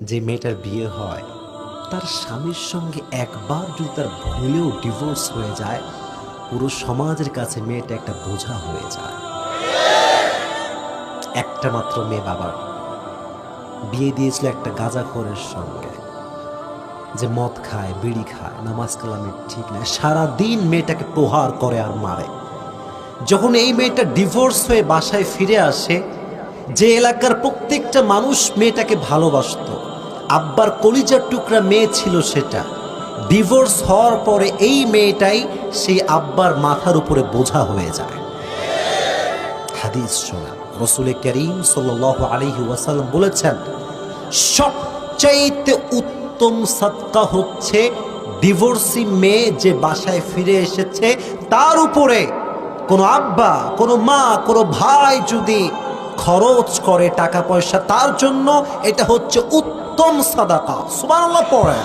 যে মেয়েটার বিয়ে হয়, তার স্বামীর সঙ্গে একবার যদি তার ভুলেও ডিভোর্স হয়ে যায়, পুরো সমাজের কাছে মেয়েটা একটা বোঝা হয়ে যায়। একটা মাত্র মেয়ে বাবার। বিয়ে দিয়েছিল একটা গাঁজাখোরের সঙ্গে। যে মদ খায়, বিড়ি খায়, নামাজ কালামের ঠিক নাই, সারাদিন মেয়েটাকে প্রহার করে আর মারে। যখন এই মেয়েটা ডিভোর্স হয়ে বাসায় ফিরে আসে, যে এলাকার প্রত্যেকটা মানুষ মেয়েটাকে ভালোবাসতো। আব্বার কলিজার টুকরা মেয়ে ছিল সেটা। ডিভোর্স হওয়ার পরে এই মেয়েটাই সেই আব্বার মাথার উপরে বোঝা হয়ে যায়। হাদিস শোনা। রসুল করিম সাল আলহি ওয়াসাল্লাম বলেছেন, সবচাইতে উত্তম সৎকা হচ্ছে ডিভোর্সি মেয়ে যে বাসায় ফিরে এসেছে, তার উপরে কোনো আব্বা, কোনো মা, কোনো ভাই যদি খরচ করে টাকা পয়সা তার জন্য এটা হচ্ছে উত্তম সাদাকা। সুমান পড়ে